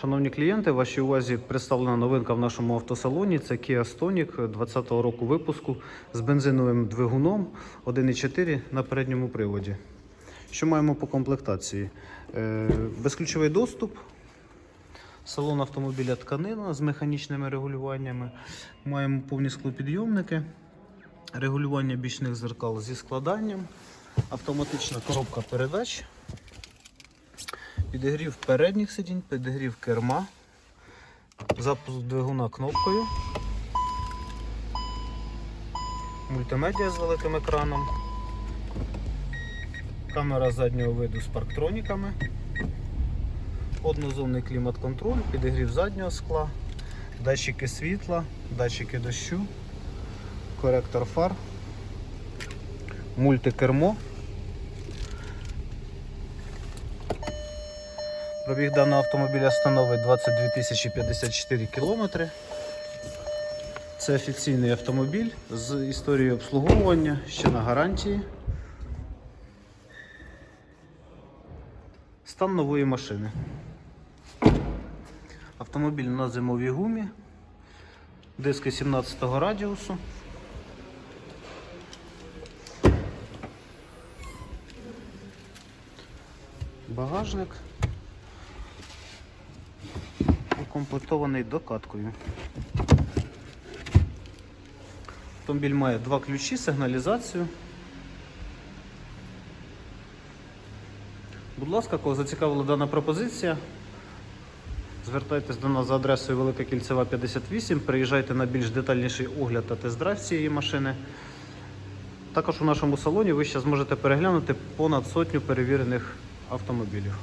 Шановні клієнти, вашій увазі представлена новинка в нашому автосалоні. Це Kia Stonic 2020 року випуску з бензиновим двигуном 1.4 на передньому приводі. Що маємо по комплектації? Е, Безключовий доступ, салон автомобіля тканина з механічними регулюваннями. Маємо повні склопідйомники, регулювання бічних зеркал зі складанням, автоматична коробка передач. Підігрів передніх сидінь, підігрів керма, запуск двигуна кнопкою, мультимедіа з великим екраном, камера заднього виду з парктроніками, однозонний клімат-контроль, підігрів заднього скла, датчики світла, датчики дощу, коректор фар, мультикермо. Пробіг даного автомобіля становить 22 тисячі 54 кілометри. Це офіційний автомобіль з історією обслуговування, ще на гарантії. Стан нової машини. Автомобіль на зимовій гумі, диски 17 радіусу. Багажник укомплектований докаткою. Автомобіль має два ключі, сигналізацію. Будь ласка, кого зацікавила дана пропозиція, звертайтесь до нас за адресою Велика Кільцева 58, приїжджайте на більш детальніший огляд та тест-драйв цієї машини. Також у нашому салоні ви ще зможете переглянути понад сотню перевірених автомобілів.